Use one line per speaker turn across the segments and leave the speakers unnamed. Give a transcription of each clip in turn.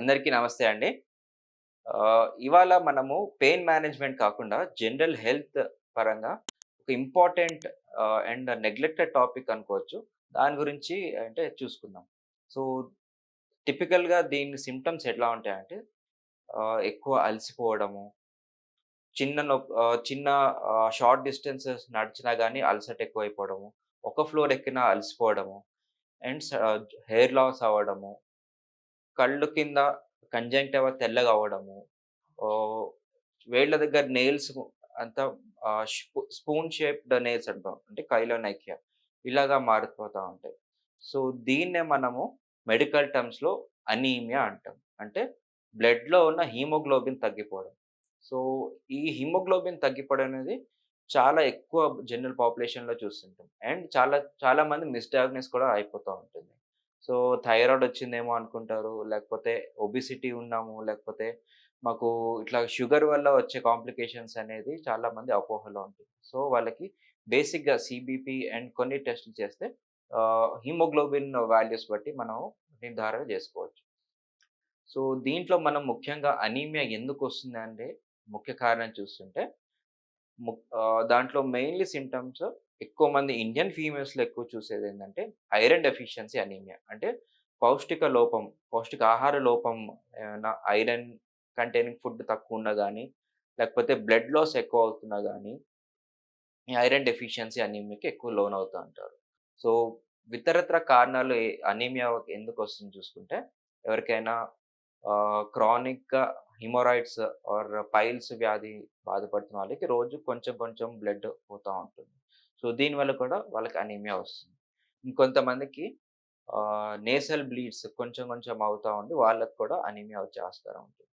అందరికీ నమస్తే అండి. ఇవాళ మనము పెయిన్ మేనేజ్‌మెంట్ కాకుండా జనరల్ హెల్త్ పరంగా ఒక ఇంపార్టెంట్ అండ్ నెగ్లెక్టెడ్ టాపిక్ అనుకోవచ్చు. దాని గురించి అంటే చూసుకుందాం. సో, టిపికల్‌గా దీని సిమ్టమ్స్ ఎట్లా ఉంటాయంటే ఎక్కువ అలసిపోవడము, చిన్న నొప్పి చిన్న షార్ట్ డిస్టెన్సెస్ నడిచినా కానీ అలసట ఎక్కువైపోవడము, ఒక ఫ్లోర్ ఎక్కినా అలసిపోవడము అండ్ స హెయిర్ లాస్ అవ్వడము, కళ్ళు కింద కంజంక్టివ తెల్లగా అవ్వడము, వేళ్ళ దగ్గర నెయిల్స్ అంతా స్పూ స్పూన్ షేప్డ్ నెయిల్స్ అంటాం. అంటే కైలో నైక్య ఇలాగా మారిపోతూ ఉంటాయి. సో, దీన్నే మనము మెడికల్ టర్మ్స్‌లో అనీమియా అంటాం. అంటే బ్లడ్‌లో ఉన్న హీమోగ్లోబిన్ తగ్గిపోవడం. సో, ఈ హిమోగ్లోబిన్ తగ్గిపోవడం అనేది చాలా ఎక్కువ జనరల్ పాపులేషన్‌లో చూస్తుంటాం. అండ్ చాలా చాలామంది మిస్‌డయాగ్నోస్ కూడా అయిపోతూ ఉంటుంది. సో, థైరాయిడ్ వచ్చిందేమో అనుకుంటారు. లేకపోతే ఒబిసిటీ ఉన్నాము. లేకపోతే మాకు ఇట్లా షుగర్ వల్ల వచ్చే కాంప్లికేషన్స్ అనేది చాలా మంది అపోహలో ఉంటుంది. సో, వాళ్ళకి బేసిక్‌గా సీబీపీ అండ్ కొన్ని టెస్టులు చేస్తే హిమోగ్లోబిన్ వాల్యూస్ బట్టి మనం నిర్ధారణ చేసుకోవచ్చు. సో, దీంట్లో మనం ముఖ్యంగా అనీమియా ఎందుకు వస్తుంది అంటే ముఖ్య కారణం చూస్తుంటే ము దాంట్లో మెయిన్‌లీ సిమ్టమ్స్ ఎక్కువ మంది ఇండియన్ ఫీమేల్స్‌లో ఎక్కువ చూసేది ఏంటంటే ఐరన్ డెఫిషియన్సీ అనీమియా. అంటే పౌష్టిక లోపం, పౌష్టిక ఆహార లోపం ఏమైనా ఐరన్ కంటైనింగ్ ఫుడ్ తక్కువ ఉన్నా కానీ లేకపోతే బ్లడ్ లాస్ ఎక్కువ అవుతున్నా కానీ ఈ ఐరన్ డెఫిషియన్సీ అనీమియాకి ఎక్కువ లోనవుతా ఉంటారు. సో, ఇతరత్ర కారణాలు అనీమియా ఎందుకు వస్తుంది చూసుకుంటే ఎవరికైనా క్రానిక్‌గా హిమోరాయిడ్స్ ఆర్ పైల్స్ వ్యాధి బాధపడుతున్న వాళ్ళకి రోజు కొంచెం కొంచెం బ్లడ్ పోతూ ఉంటుంది. సో, దీనివల్ల కూడా వాళ్ళకి అనీమియా వస్తుంది. ఇంకొంతమందికి నేసల్ బ్లీడ్స్ కొంచెం కొంచెం అవుతూ ఉండి వాళ్ళకి కూడా అనీమియా వచ్చే ఆస్కారం ఉంటుంది.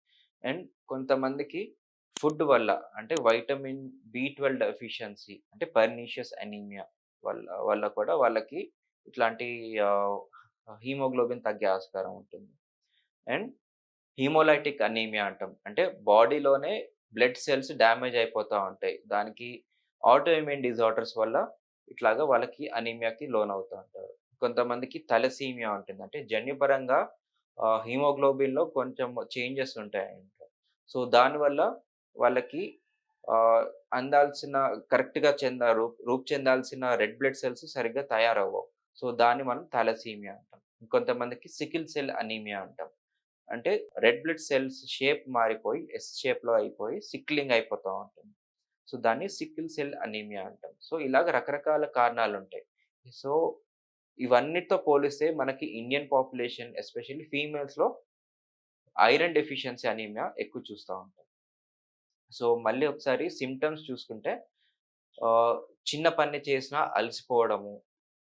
అండ్ కొంతమందికి ఫుడ్ వల్ల అంటే వైటమిన్ బి12 డెఫిషియన్సీ అంటే పర్నీషియస్ అనీమియా వల్ల వల్ల కూడా వాళ్ళకి ఇట్లాంటి హీమోగ్లోబిన్ తగ్గే ఆస్కారం ఉంటుంది. అండ్ హీమోలైటిక్ అనీమియా అంటాం. అంటే బాడీలోనే బ్లడ్ సెల్స్ డ్యామేజ్ అయిపోతూ ఉంటాయి. దానికి ఆటో ఇమ్యూన్ డిజార్డర్స్ వల్ల ఇట్లాగా వాళ్ళకి అనీమియాకి లోనవుతా ఉంటారు. కొంతమందికి తలసీమియా ఉంటుంది. అంటే జన్యుపరంగా హీమోగ్లోబిన్లో కొంచెం చేంజెస్ ఉంటాయంట. సో, దానివల్ల వాళ్ళకి అందాల్సిన కరెక్ట్‌గా చెంద రూప్ రూపు చెందాల్సిన రెడ్ బ్లడ్ సెల్స్ సరిగ్గా తయారవ్వవు. సో, దాన్ని మనం థాలసీమియా అంటాం. ఇంకొంతమందికి సికిల్ సెల్ అనీమియా అంటాం. అంటే రెడ్ బ్లడ్ సెల్స్ షేప్ మారిపోయి ఎస్ షేప్‌లో అయిపోయి సిక్లింగ్ అయిపోతూ ఉంటుంది. సో, దాన్ని సిక్కిల్ సెల్ అనీమియా అంటాం. సో, ఇలాగ రకరకాల కారణాలు ఉంటాయి సో, ఇవన్నిటితో పోలిస్తే మనకి ఇండియన్ పాపులేషన్ ఎస్పెషల్లీ ఫీమేల్స్‌లో ఐరన్ డెఫిషియన్సీ అనీమియా ఎక్కువ చూస్తూ ఉంటాం. సో, మళ్ళీ ఒకసారి సిమ్టమ్స్ చూసుకుంటే చిన్న పని చేసినా అలసిపోవడము,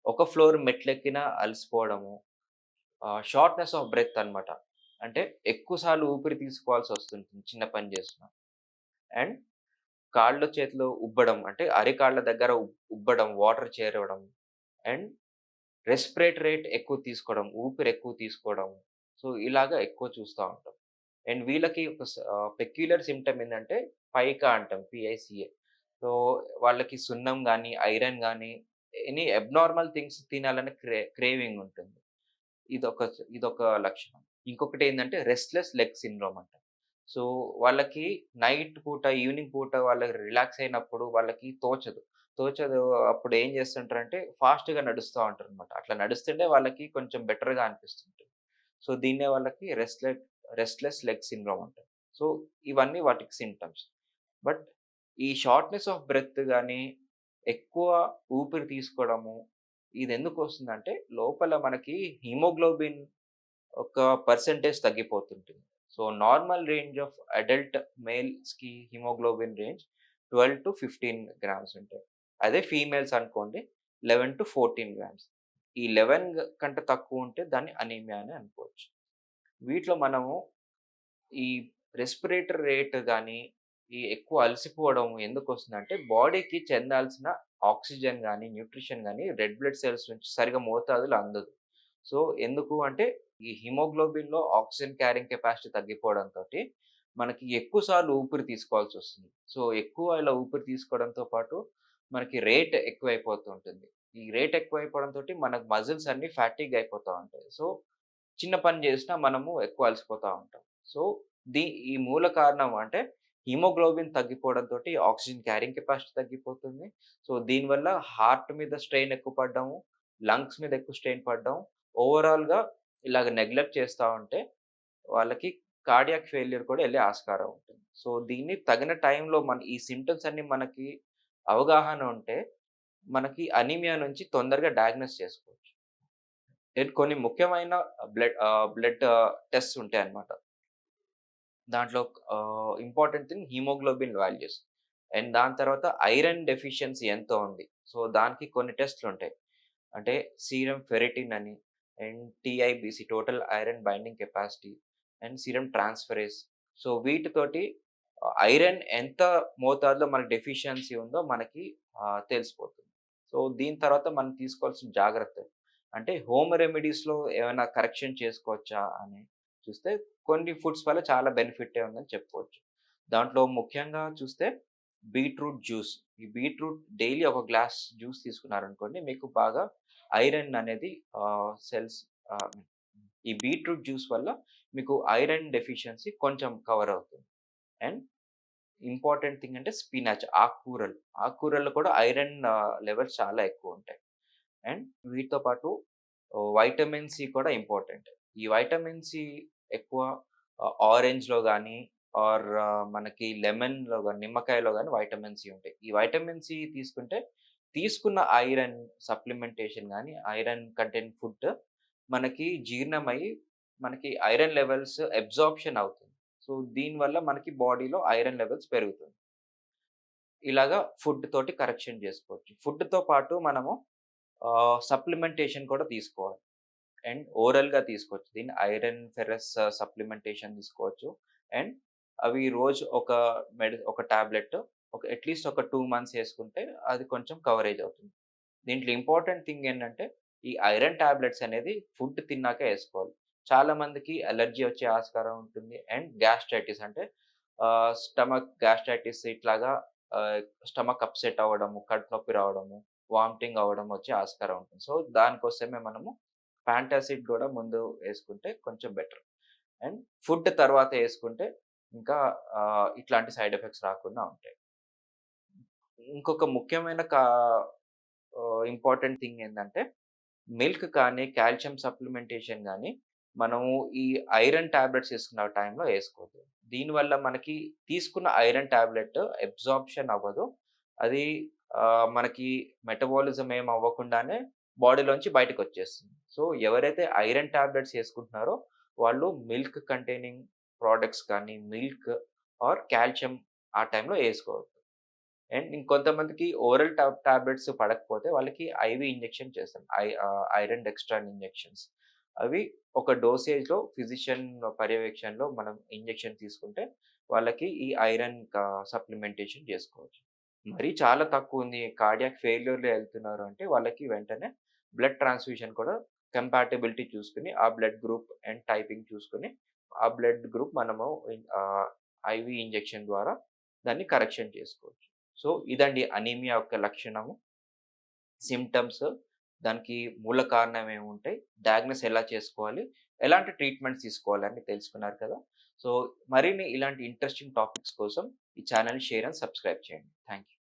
ఒక ఫ్లోర్ మెట్లెక్కినా అలసిపోవడము, షార్ట్‌నెస్ ఆఫ్ బ్రెత్ అన్నమాట. అంటే ఎక్కువసార్లు ఊపిరి తీసుకోవాల్సి వస్తుంటుంది చిన్న పని చేసిన అండ్ కాళ్ళు, చేతులు ఉబ్బడం అంటే అరికాళ్ళ దగ్గర ఉబ్బడం, వాటర్ చేరడం అండ్ రెస్పిరేట్ రేట్ ఎక్కువ తీసుకోవడం, ఊపిరి ఎక్కువ తీసుకోవడం. సో, ఇలాగా ఎక్కువ చూస్తూ ఉంటాం. అండ్ వీళ్ళకి ఒక పెక్యులర్ సిమ్టమ్ ఏంటంటే పైకా అంటాం. పిఐసిఏ సో, వాళ్ళకి సున్నం కానీ ఐరన్ కానీ ఎనీ అబ్నార్మల్ థింగ్స్ తినాలనే క్రే క్రేవింగ్ ఉంటుంది. ఇదొక ఇదొక లక్షణం. ఇంకొకటి ఏంటంటే రెస్ట్‌లెస్ లెగ్ సిండ్రోమ్ అంట సో, వాళ్ళకి నైట్ పూట, ఈవినింగ్ పూట వాళ్ళకి రిలాక్స్ అయినప్పుడు వాళ్ళకి తోచదు. తోచదు అప్పుడు ఏం చేస్తుంటారంటే ఫాస్ట్‌గా నడుస్తా ఉంటారనమాట. అట్లా నడుస్తుంటే వాళ్ళకి కొంచెం బెటర్‌గా అనిపిస్తుంటుంది. సో, దీన్నే వాళ్ళకి రెస్ట్లెస్ రెస్ట్‌లెస్ లెగ్ సిండ్రోమ్ అంటారు. సో, ఇవన్నీ వాటికి సిమ్టమ్స్ బట్ ఈ షార్ట్‌నెస్ ఆఫ్ బ్రెత్ కానీ ఎక్కువ ఊపిరి తీసుకోవడము ఇది ఎందుకు వస్తుందంటే లోపల మనకి హిమోగ్లోబిన్ ఒక percentage తగ్గిపోతుంటుంది. So, normal range of adult మేల్స్‌కి haemoglobin range 12-15 grams ఉంటాయి. అదే ఫీమేల్స్ అనుకోండి 11-14 గ్రామ్స్. ఈ లెవెన్ కంటే తక్కువ ఉంటే దాన్ని అనీమియా అని అనుకోవచ్చు. వీటిలో మనము ఈ రెస్పిరేటర్ రేట్ కానీ ఈ ఎక్కువ అలసిపోవడం ఎందుకు వస్తుందంటే బాడీకి చెందాల్సిన ఆక్సిజన్ కానీ న్యూట్రిషన్ కానీ రెడ్ బ్లడ్ సెల్స్ నుంచి సరిగ్గా మోతాదులో అందదు. సో, ఎందుకు అంటే ఈ హిమోగ్లోబిన్‌లో ఆక్సిజన్ క్యారింగ్ కెపాసిటీ తగ్గిపోవడంతోటి మనకి ఎక్కువ సార్లు ఊపిరి తీసుకోవాల్సి వస్తుంది సో, ఎక్కువ ఇలా ఊపిరి తీసుకోవడంతో పాటు మనకి రేట్ ఎక్కువైపోతూ ఉంటుంది. ఈ రేట్ ఎక్కువైపోవడంతో మనకు మజిల్స్ అన్ని ఫ్యాటిక్ అయిపోతూ ఉంటాయి. సో, చిన్న పని చేసినా మనము ఎక్కువ అలసిపోతూ ఉంటాం సో దీ ఈ మూల కారణం అంటే హిమోగ్లోబిన్ తగ్గిపోవడంతో ఆక్సిజన్ క్యారింగ్ కెపాసిటీ తగ్గిపోతుంది సో దీనివల్ల హార్ట్ మీద స్ట్రెయిన్ ఎక్కువ పడ్డాము లంగ్స్ మీద ఎక్కువ స్ట్రెయిన్ పడ్డాము ఓవరాల్గా ఇలాగ నెగ్లెక్ట్ చేస్తూ ఉంటే వాళ్ళకి కార్డియాక్ ఫెయిల్యూర్ కూడా వెళ్ళే ఆస్కారం ఉంటుంది. సో దీన్ని తగిన టైంలో మన ఈ సిమ్టమ్స్ అన్ని మనకి అవగాహన ఉంటే మనకి అనీమియా నుంచి తొందరగా డయాగ్నోస్ చేసుకోవచ్చు. అండ్ కొన్ని ముఖ్యమైన బ్లడ్ బ్లడ్ టెస్ట్ ఉంటాయి అన్నమాట. దాంట్లో important thing haemoglobin values. And దాని తర్వాత ఐరన్ డెఫిషియన్సీ ఎంత ఉంది. సో దానికి కొన్ని టెస్ట్లు ఉంటాయి. అంటే సీరం ఫెరిటిన్ అని and TIBC total iron binding capacity and serum transferase so వీటితోటి ఐరన్ ఎంత మోతాదులో మనకి డెఫిషియన్సీ ఉందో మనకి తెలిసిపోతుంది. సో దీని తర్వాత మనం తీసుకోవాల్సిన జాగ్రత్తలు. అంటే హోమ్ రెమెడీస్లో ఏమైనా కరెక్షన్ చేసుకోవచ్చా అని చూస్తే కొన్ని ఫుడ్స్ వల్ల చాలా బెనిఫిట్ ఉందని చెప్పుకోవచ్చు. దాంట్లో ముఖ్యంగా చూస్తే బీట్రూట్ జ్యూస్ ఈ బీట్రూట్ డైలీ ఒక గ్లాస్ జ్యూస్ తీసుకున్నారనుకోండి మీకు బాగా ఐరన్ అనేది సెల్స్ ఈ బీట్రూట్ జ్యూస్ వల్ల మీకు ఐరన్ డెఫిషియన్సీ కొంచెం కవర్ అవుతుంది. అండ్ ఇంపార్టెంట్ థింగ్ అంటే స్పినాచ్ ఆకుకూరలు. ఆకుకూరల్లో కూడా ఐరన్ లెవెల్స్ చాలా ఎక్కువ ఉంటాయి. అండ్ వీటితో పాటు వైటమిన్ సి కూడా ఇంపార్టెంట్. ఈ వైటమిన్ సి ఎక్కువ ఆరెంజ్లో కానీ ఆర్ మనకి లెమన్లో కానీ నిమ్మకాయలో కానీ వైటమిన్ సి ఉంటాయి. ఈ వైటమిన్ సి తీసుకుంటే తీసుకున్న ఐరన్ సప్లిమెంటేషన్ కానీ ఐరన్ కంటెంట్ ఫుడ్ మనకి జీర్ణమై మనకి ఐరన్ లెవెల్స్ అబ్జార్ప్షన్ అవుతుంది. సో దీనివల్ల మనకి బాడీలో ఐరన్ లెవెల్స్ పెరుగుతుంది. ఇలాగా ఫుడ్ తోటి కరెక్షన్ చేసుకోవచ్చు. ఫుడ్తో పాటు మనము సప్లిమెంటేషన్ కూడా తీసుకోవాలి. అండ్ ఓరల్గా తీసుకోవచ్చు. దీన్ని ఐరన్ ఫెరస్ సప్లిమెంటేషన్ తీసుకోవచ్చు. అండ్ అవి రోజు ఒక మెడి ఒక టాబ్లెట్ ఒక అట్లీస్ట్ ఒక టూ మంత్స్ వేసుకుంటే అది కొంచెం కవరేజ్ అవుతుంది. దీంట్లో ఇంపార్టెంట్ థింగ్ ఏంటంటే ఈ ఐరన్ టాబ్లెట్స్ అనేది ఫుడ్ తిన్నాక వేసుకోవాలి. చాలా మందికి అలర్జీ వచ్చే ఆస్కారం ఉంటుంది అండ్ గ్యాస్ట్రైటిస్ అంటే స్టమక్ గ్యాస్ట్రైటిస్ ఇట్లాగా స్టమక్ అప్సెట్ అవ్వడము కడుపు నొప్పి రావడము వామిటింగ్ అవ్వడం వచ్చే ఆస్కారం ఉంటుంది. సో దానికోసమే మనము ఫ్యాంటాసిడ్ కూడా ముందు వేసుకుంటే కొంచెం బెటర్ అండ్ ఫుడ్ తర్వాత వేసుకుంటే ఇంకా ఇట్లాంటి సైడ్ ఎఫెక్ట్స్ రాకుండా ఉంటాయి. ఇంకొక ముఖ్యమైన కా ఇంపార్టెంట్ థింగ్ ఏంటంటే మిల్క్ కానీ కాల్షియం సప్లిమెంటేషన్ కానీ మనము ఈ ఐరన్ టాబ్లెట్స్ వేసుకున్న టైంలో వేసుకోవద్దు. దీనివల్ల మనకి తీసుకున్న ఐరన్ టాబ్లెట్ అబ్జార్ప్షన్ అవ్వదు. అది మనకి మెటబాలిజం ఏం అవ్వకుండానే బాడీలోంచి బయటకు వచ్చేస్తుంది సో ఎవరైతే ఐరన్ టాబ్లెట్స్ వేసుకుంటున్నారో వాళ్ళు మిల్క్ కంటైనింగ్ ప్రోడక్ట్స్ కానీ మిల్క్ ఆర్ కాల్షియం ఆ టైంలో వేసుకోవద్దు. అండ్ ఇంకొంతమందికి ఓరల్ టాబ్ టాబ్లెట్స్ పడకపోతే వాళ్ళకి ఐవి ఇంజెక్షన్ చేస్తాం ఐ ఐరన్ డెక్స్ట్రాన్ ఇంజెక్షన్స్. అవి ఒక డోసేజ్లో ఫిజిషియన్ పర్యవేక్షణలో మనం ఇంజెక్షన్ తీసుకుంటే వాళ్ళకి ఈ ఐరన్ సప్లిమెంటేషన్ చేసుకోవచ్చు. మరీ చాలా తక్కువ ఉంది. కార్డియాక్ ఫెయిల్యూర్లో వెళ్తున్నారు అంటే వాళ్ళకి వెంటనే బ్లడ్ ట్రాన్స్ఫ్యూషన్ కూడా కంపాటబిలిటీ చూసుకుని ఆ బ్లడ్ గ్రూప్ అండ్ టైపింగ్ చూసుకుని ఆ బ్లడ్ గ్రూప్ మనము ఐవి ఇంజెక్షన్ ద్వారా దాన్ని కరెక్షన్ చేసుకోవచ్చు. సో ఇదండి అనీమియా యొక్క లక్షణము. సిమ్టమ్స్ దానికి మూల కారణం ఏముంటాయి? డయాగ్నోస్ ఎలా చేసుకోవాలి? ఎలాంటి ట్రీట్మెంట్స్ తీసుకోవాలి అని తెలుసుకున్నారు కదా! సో మరిన్ని ఇలాంటి ఇంట్రెస్టింగ్ టాపిక్స్ కోసం ఈ ఛానల్ షేర్ అండ్ సబ్స్క్రైబ్ చేయండి. Thank you